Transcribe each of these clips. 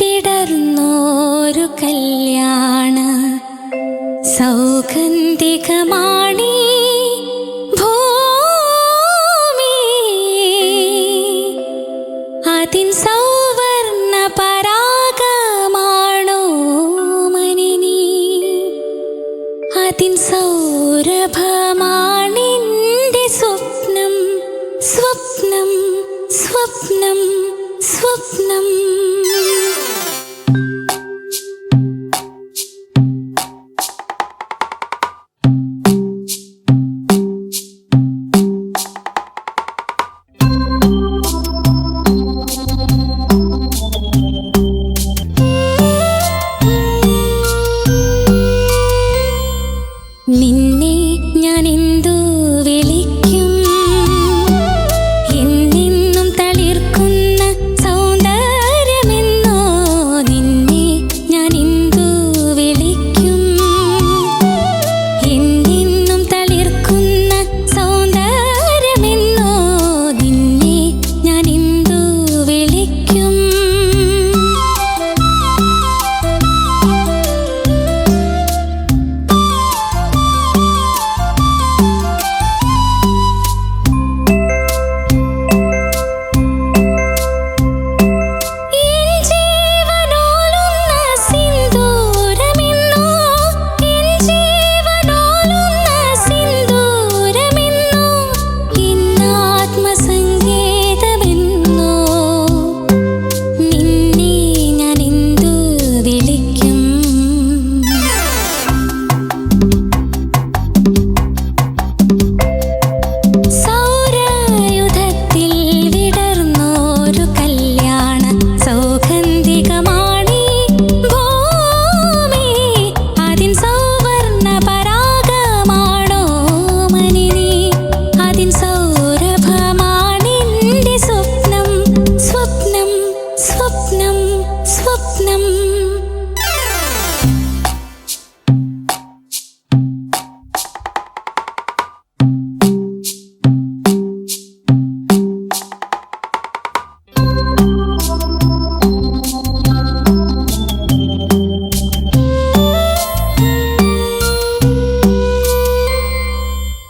വിടർന്നോരു കല്യാണ സൗഗന്ധികമാണി ഭൂമി. അതിൻ സൗവർണ പരാഗമാണോ മനിനി? അതിൻ സൗരഭമാണിന്റെ സ്വപ്നം സ്വപ്നം സ്വപ്നം. suốt năm mình.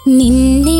你